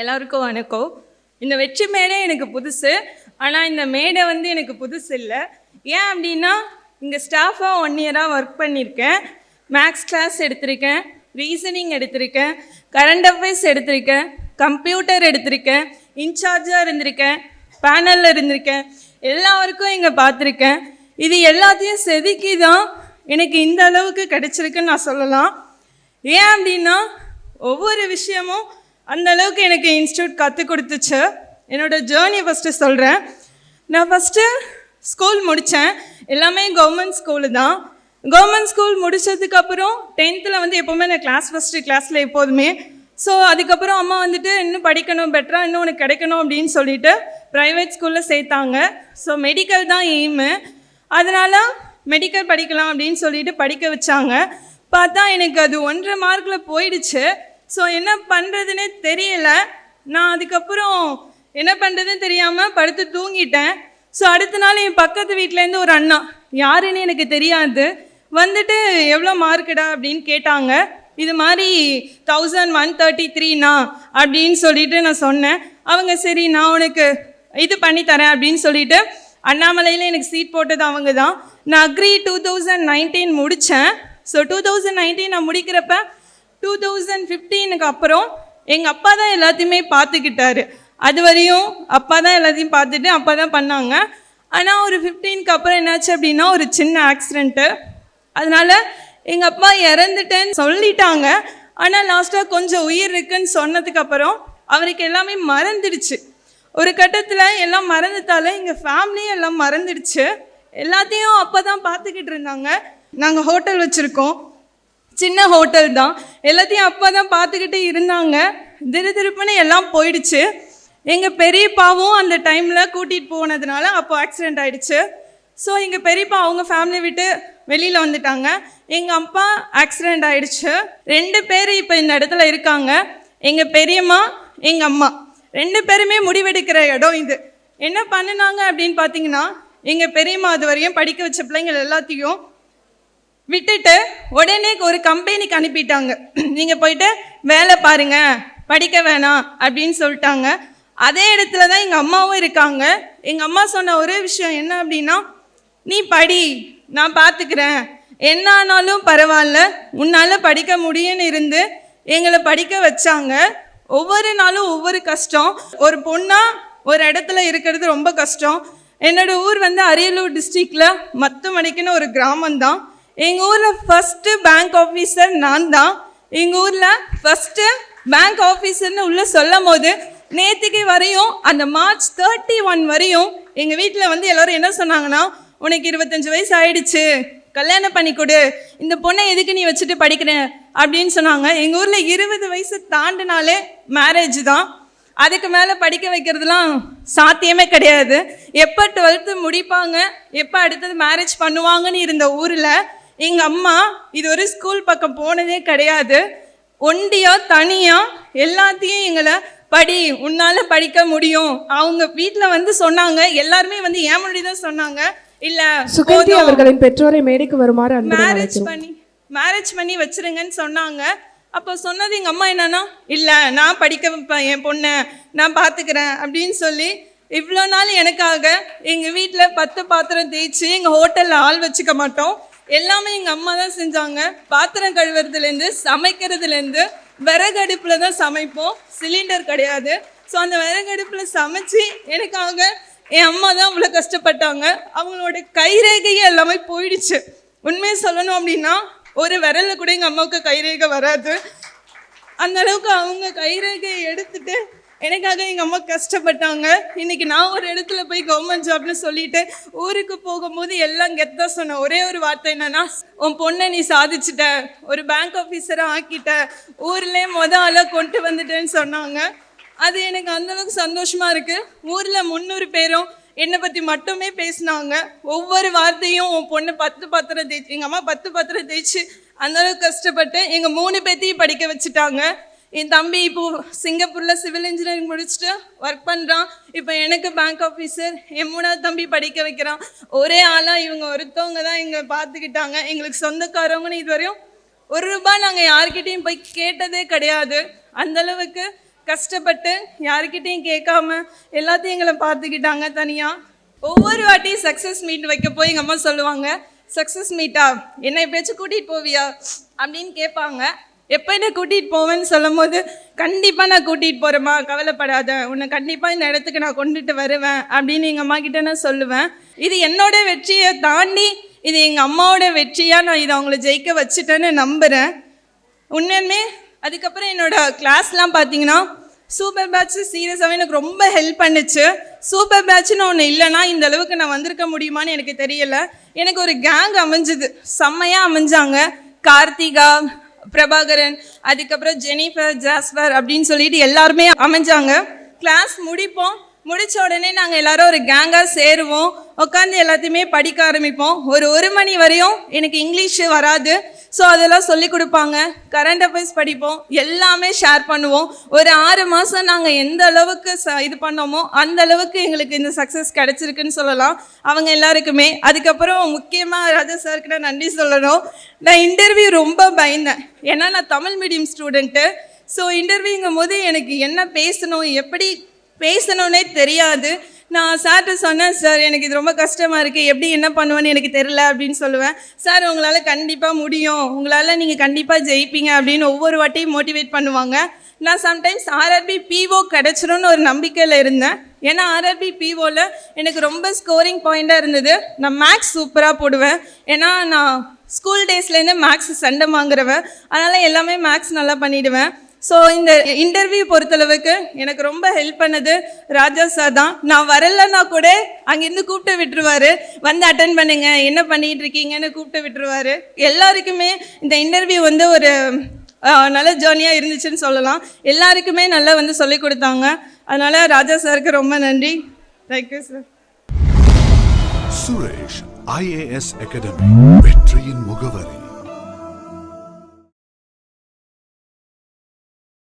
எல்லாருக்கும் வணக்கம். இந்த வெற்றி மேடை எனக்கு புதுசு ஆனால் இந்த மேடை வந்து எனக்கு புதுசு இல்லை. ஏன் அப்படின்னா இங்கே ஸ்டாஃபாக ஒன் இயராக ஒர்க் பண்ணியிருக்கேன் மேக்ஸ் கிளாஸ் எடுத்திருக்கேன் ரீசனிங் எடுத்திருக்கேன் கரண்ட் அஃபேர்ஸ் எடுத்திருக்கேன் கம்ப்யூட்டர் எடுத்திருக்கேன் இன்சார்ஜாக இருந்திருக்கேன் பேனலில் இருந்திருக்கேன். எல்லாருக்கும் இங்கே பார்த்துருக்கேன். இது எல்லாத்தையும் செதுக்கி தான் எனக்கு இந்த அளவுக்கு கிடைச்சிருக்குன்னு நான் சொல்லலாம். ஏன் அப்படின்னா ஒவ்வொரு விஷயமும் அந்த அளவுக்கு எனக்கு இன்ஸ்டியூட் கற்றுக் கொடுத்துச்சு. என்னோட ஜேர்னி ஃபஸ்ட்டு சொல்கிறேன் நான் ஃபஸ்ட்டு ஸ்கூல் முடித்தேன் எல்லாமே கவர்மெண்ட் ஸ்கூலு தான். கவர்மெண்ட் ஸ்கூல் முடித்ததுக்கப்புறம் டென்த்தில் வந்து எப்போவுமே நான் கிளாஸ் ஃபஸ்ட்டு கிளாஸில் எப்போதுமே. ஸோ அதுக்கப்புறம் அம்மா வந்துட்டு இன்னும் படிக்கணும் பெட்டராக இன்னும் உனக்கு கிடைக்கணும் அப்படின்னு சொல்லிட்டு ப்ரைவேட் ஸ்கூலில் சேர்த்தாங்க. ஸோ மெடிக்கல் தான் எய்மு அதனால் மெடிக்கல் படிக்கலாம் அப்படின்னு சொல்லிட்டு படிக்க வச்சாங்க. பார்த்தா எனக்கு அது ஒன்றரை மார்க்கில் போயிடுச்சு. ஸோ என்ன பண்ணுறதுனே தெரியல. நான் அதுக்கப்புறம் என்ன பண்ணுறதுன்னு தெரியாமல் படுத்து தூங்கிட்டேன். ஸோ அடுத்த நாள் என் பக்கத்து வீட்டிலேருந்து ஒரு அண்ணா யாருன்னு எனக்கு தெரியாது வந்துட்டு எவ்வளோ மார்க்குடா அப்படின்னு கேட்டாங்க. இது மாதிரி தௌசண்ட் ஒன் தேர்ட்டி த்ரீண்ணா அப்படின்னு சொல்லிட்டு நான் சொன்னேன். அவங்க சரி நான் உனக்கு இது பண்ணி தரேன் அப்படின்னு சொல்லிட்டு அண்ணாமலையில் எனக்கு சீட் போட்டது அவங்க தான் நான் அக்ரி டூ தௌசண்ட் நைன்டீன் முடித்தேன் ஸோ டூ தௌசண்ட் நைன்டீன் நான் முடிக்கிறப்ப டூ தௌசண்ட் ஃபிஃப்டீனுக்கு அப்புறம் எங்கள் அப்பா தான் எல்லாத்தையுமே பார்த்துக்கிட்டாரு. அது வரையும் அப்பா தான் எல்லாத்தையும் பார்த்துட்டு அப்பா தான் பண்ணாங்க. ஆனால் ஒரு ஃபிஃப்டீனுக்கு அப்புறம் என்னாச்சு அப்படின்னா ஒரு சின்ன ஆக்சிடெண்ட்டு அதனால் எங்கள் அப்பா இறந்துட்டேன்னு சொல்லிட்டாங்க. ஆனால் லாஸ்ட்டாக கொஞ்சம் உயிர் இருக்குன்னு சொன்னதுக்கப்புறம் அவருக்கு எல்லாமே மறந்துடுச்சு. ஒரு கட்டத்தில் எல்லாம் மறந்துட்டால எங்கள் ஃபேமிலியும் எல்லாம் மறந்துடுச்சு. எல்லாத்தையும் அப்போ தான் பார்த்துக்கிட்டு இருந்தாங்க. நாங்கள் ஹோட்டல் வச்சுருக்கோம். சின்ன ஹோட்டல் தான். எல்லாத்தையும் அப்பா தான் பார்த்துக்கிட்டு இருந்தாங்க. திரு திருப்புன்னு எல்லாம் போயிடுச்சு. எங்கள் பெரியப்பாவும் அந்த டைமில் கூட்டிகிட்டு போனதுனால அப்போ ஆக்சிடெண்ட் ஆகிடுச்சு ஸோ எங்கள் பெரியப்பா அவங்க ஃபேமிலி விட்டு வெளியில் வந்துட்டாங்க. எங்கள் அப்பா ஆக்சிடெண்ட் ஆகிடுச்சு ரெண்டு பேர் இப்போ இந்த இடத்துல இருக்காங்க. எங்கள் பெரியம்மா எங்கள் அம்மா. ரெண்டு பேருமே முடிவெடுக்கிற இடம் இது. என்ன பண்ணினாங்க அப்படின்னு பார்த்தீங்கன்னா எங்கள் பெரியம்மா அது வரையும் படிக்க வச்ச பிள்ளைங்கள் எல்லாத்தையும் விட்டுட்டு உடனே ஒரு கம்பெனிக்கு அனுப்பிட்டாங்க. நீங்கள் போயிட்டு வேலை பாருங்க படிக்க வேணாம் அப்படின்னு சொல்லிட்டாங்க. அதே இடத்துல தான் எங்கள் அம்மாவும் இருக்காங்க. எங்கள் அம்மா சொன்ன ஒரே விஷயம் என்ன அப்படின்னா நீ படி நான் பார்த்துக்கிறேன் என்ன ஆனாலும் பரவாயில்ல. உன்னால் படிக்க முடியும்னு இருந்து எங்களை படிக்க வச்சாங்க. ஒவ்வொரு நாளும் ஒவ்வொரு கஷ்டம். ஒரு பொண்ணாக ஒரு இடத்துல இருக்கிறது ரொம்ப கஷ்டம். என்னோட ஊர் வந்து அரியலூர் டிஸ்ட்ரிக்டில் மத்துமணிக்குன்னு ஒரு கிராமம்தான். எங்கள் ஊரில் ஃபஸ்ட்டு பேங்க் ஆஃபீஸர் நான் தான் எங்கள் ஊரில் ஃபஸ்ட்டு பேங்க் ஆஃபீஸர்னு உள்ள சொல்லும் போது நேற்றுக்கு வரையும் அந்த மார்ச் தேர்ட்டி ஒன் வரையும் எங்கள் வீட்டில் வந்து எல்லோரும் என்ன சொன்னாங்கன்னா உனக்கு இருபத்தஞ்சி வயசு ஆயிடுச்சு. கல்யாணம் பண்ணி கொடு. இந்த பொண்ணை எதுக்கு நீ வச்சுட்டு படிக்கிற? அப்படின்னு சொன்னாங்க. எங்கள் ஊரில் இருபது வயசு தாண்டினாலே மேரேஜ் தான். அதுக்கு மேலே படிக்க வைக்கிறதுலாம் சாத்தியமே கிடையாது. எப்போ டுவெல்த்து முடிப்பாங்க எப்போ அடுத்தது மேரேஜ் பண்ணுவாங்கன்னு இருந்த ஊரில் எங்கள் அம்மா இது ஒரு ஸ்கூல் பக்கம் போனதே கிடையாது. ஒண்டியா தனியாக எல்லாத்தையும் எங்களை படி உன்னால் படிக்க முடியும். அவங்க வீட்டில் வந்து சொன்னாங்க. எல்லாருமே வந்து ஏன் முன்னாடி தான் சொன்னாங்க. இல்லை சுகந்தி அவர்களின் பெற்றோரை மேடைக்கு வருமாறு மேரேஜ் பண்ணி மேரேஜ் பண்ணி வச்சிருங்கன்னு சொன்னாங்க. அப்போ சொன்னது எங்கள் அம்மா என்னன்னா இல்லை நான் படிக்க வைப்பேன் என் பொண்ணை நான் பார்த்துக்கிறேன் அப்படின்னு சொல்லி இவ்வளோ நாள் எனக்காக எங்கள் வீட்டில் பத்து பாத்திரம் தேய்ச்சி எங்கள் ஹோட்டலில் ஆள் வச்சுக்க மாட்டோம். எல்லாமே எங்கள் அம்மா தான் செஞ்சாங்க. பாத்திரம் கழுவுறதுலேருந்து சமைக்கிறதுலேருந்து விறகடுப்பில் தான் சமைப்போம். சிலிண்டர் கிடையாது. ஸோ அந்த விறகடுப்பில் சமைச்சு எனக்காக என் அம்மா தான் அவ்வளோ கஷ்டப்பட்டாங்க. அவங்களோட கைரேகையே எல்லாமே போயிடுச்சு. உண்மையை சொல்லணும் அப்படின்னா ஒரு விரலில் கூட எங்கள் அம்மாவுக்கு கைரேகை வராது. அந்த அளவுக்கு அவங்க கைரேகையை எடுத்துட்டு எனக்காக எங்கள் அம்மா கஷ்டப்பட்டாங்க. இன்னைக்கு நான் ஒரு இடத்துல போய் கவர்மெண்ட் ஜாப்னு சொல்லிட்டு ஊருக்கு போகும்போது எல்லாம் கெத்தா சொன்ன ஒரே ஒரு வார்த்தை என்னன்னா உன் பொண்ணை நீ சாதிச்சிட்ட. ஒரு பேங்க் ஆஃபீஸராக ஆக்கிட்ட. ஊர்லேயே மொத ஆளாக கொண்டு வந்துட்டேன்னு சொன்னாங்க. அது எனக்கு அந்தளவுக்கு சந்தோஷமாக சந்தோஷமா இருக்கு. ஊர்ல முந்நூறு பேரும் என்னை பற்றி மட்டுமே பேசினாங்க. ஒவ்வொரு வார்த்தையும் உன் பொண்ணு பத்து பத்திரம் தேய்ச்சி எங்கள் அம்மா பத்து பத்திரம் தேய்ச்சி அந்த அளவுக்கு கஷ்டப்பட்டு எங்கள் மூணு பேத்தையும் படிக்க வச்சுட்டாங்க. என் தம்பி இப்போ சிங்கப்பூரில் சிவில் இன்ஜினியரிங் முடிச்சுட்டு ஒர்க் பண்ணுறான் இப்போ எனக்கு பேங்க் ஆஃபீஸர் என் மூணாவது தம்பி படிக்க வைக்கிறான். ஒரே ஆளாக இவங்க ஒருத்தவங்க தான் எங்களை பார்த்துக்கிட்டாங்க. எங்களுக்கு சொந்தக்காரவங்கன்னு இதுவரையும் ஒரு ரூபாய் நாங்கள் யார்கிட்டயும் போய் கேட்டதே கிடையாது. அந்த அளவுக்கு கஷ்டப்பட்டு யாருக்கிட்டையும் கேட்காம எல்லாத்தையும் எங்களை பார்த்துக்கிட்டாங்க தனியாக ஒவ்வொரு வாட்டியும் சக்ஸஸ் மீட் வைக்க போய் எங்கள் அம்மா சொல்லுவாங்க சக்ஸஸ் மீட்டா என்னை எப்பயாச்சும் கூட்டிகிட்டு போவியா? அப்படின்னு கேட்பாங்க. எப்போ என்ன கூட்டிகிட்டு போவேன்னு சொல்லும் போது கண்டிப்பாக நான் கூட்டிகிட்டு போகிறேம்மா கவலைப்படாத. உன்னை கண்டிப்பாக இந்த இடத்துக்கு நான் கொண்டுட்டு வருவேன் அப்படின்னு எங்கள் அம்மா கிட்ட நான் சொல்லுவேன். இது என்னோட வெற்றியை தாண்டி இது எங்கள் அம்மாவோட வெற்றியாக நான் இதை அவங்கள ஜெயிக்க வச்சுட்டேன்னு நம்புகிறேன் உண்மையுமே அதுக்கப்புறம் என்னோடய கிளாஸ்லாம் பார்த்தீங்கன்னா சூப்பர் பேட்ச் சீரியஸாகவே எனக்கு ரொம்ப ஹெல்ப் பண்ணுச்சு. சூப்பர் பேட்ச்னு ஒன்று இல்லைன்னா இந்த அளவுக்கு நான் வந்திருக்க முடியுமான்னு எனக்கு தெரியல. எனக்கு ஒரு கேங் அமைஞ்சுது. செம்மையாக அமைஞ்சாங்க. கார்த்திகா பிரபாகரன் அதுக்கப்புறம் ஜெனிஃபர் ஜாஸ்வர் அப்படின்னு சொல்லிட்டு எல்லாருமே அமைஞ்சாங்க. கிளாஸ் முடிப்போம். முடித்த உடனே நாங்கள் எல்லாரும் ஒரு கேங்காக சேருவோம். உட்காந்து எல்லாத்தையுமே படிக்க ஆரம்பிப்போம். ஒரு ஒரு மணி வரையும் எனக்கு இங்கிலீஷு வராது. ஸோ அதெல்லாம் சொல்லி கொடுப்பாங்க. கரண்ட் அஃபேர்ஸ் படிப்போம். எல்லாமே ஷேர் பண்ணுவோம். ஒரு ஆறு மாதம் நாங்கள் எந்த அளவுக்கு ச இது பண்ணோமோ அந்த அளவுக்கு எங்களுக்கு இந்த சக்ஸஸ் கிடச்சிருக்குன்னு சொல்லலாம். அவங்க எல்லாருக்குமே. அதுக்கப்புறம் முக்கியமாக ராஜா சாருக்கு நான் நன்றி சொல்லணும். நான் இன்டர்வியூ ரொம்ப பயந்தேன். ஏன்னா நான் தமிழ் மீடியம் ஸ்டூடெண்ட்டு ஸோ இன்டர்வியூங்கும் போது எனக்கு என்ன பேசணும் எப்படி பேசணும்னே தெரியாது. நான் சார்கிட்ட சொன்னேன் சார் எனக்கு இது ரொம்ப கஷ்டமாக இருக்குது எப்படி என்ன பண்ணுவேன்னு எனக்கு தெரில அப்படின்னு சொல்லுவேன். சார் உங்களால் கண்டிப்பாக முடியும். உங்களால் நீங்கள் கண்டிப்பாக ஜெயிப்பீங்க அப்படின்னு ஒவ்வொரு வாட்டியும் மோட்டிவேட் பண்ணுவாங்க. நான் சம்டைம்ஸ் ஆர்ஆர்பி பிஓ கிடச்சிரும்னு ஒரு நம்பிக்கையில் இருந்தேன். ஏன்னா ஆர்ஆர்பி பிஓவில் எனக்கு ரொம்ப ஸ்கோரிங் பாயிண்ட்டாக இருந்தது. நான் மேக்ஸ் சூப்பராக போடுவேன். ஏன்னா நான் ஸ்கூல் டேஸ்லேருந்து மேக்ஸ் சண்டை வாங்குறவன். அதனால் எல்லாமே மேக்ஸ் நல்லா பண்ணிவிடுவேன் ஸோ இந்த இன்டர்வியூ பொறுத்தளவுக்கு எனக்கு ரொம்ப ஹெல்ப் பண்ணது ராஜா சார் தான். நான் வரலைன்னா கூட அங்கேருந்து கூப்பிட்டு விட்டுருவாரு. வந்து அட்டன் பண்ணுங்க. என்ன பண்ணிட்டு இருக்கீங்கன்னு கூப்பிட்டு விட்டுருவாரு. எல்லாருக்குமே இந்த இன்டர்வியூ வந்து ஒரு நல்ல ஜேர்னியாக இருந்துச்சுன்னு சொல்லலாம். எல்லாருக்குமே நல்லா வந்து சொல்லி கொடுத்தாங்க. அதனால ராஜா சாருக்கு ரொம்ப நன்றி. Thank you sir Suresh IAS academy வெற்றியின்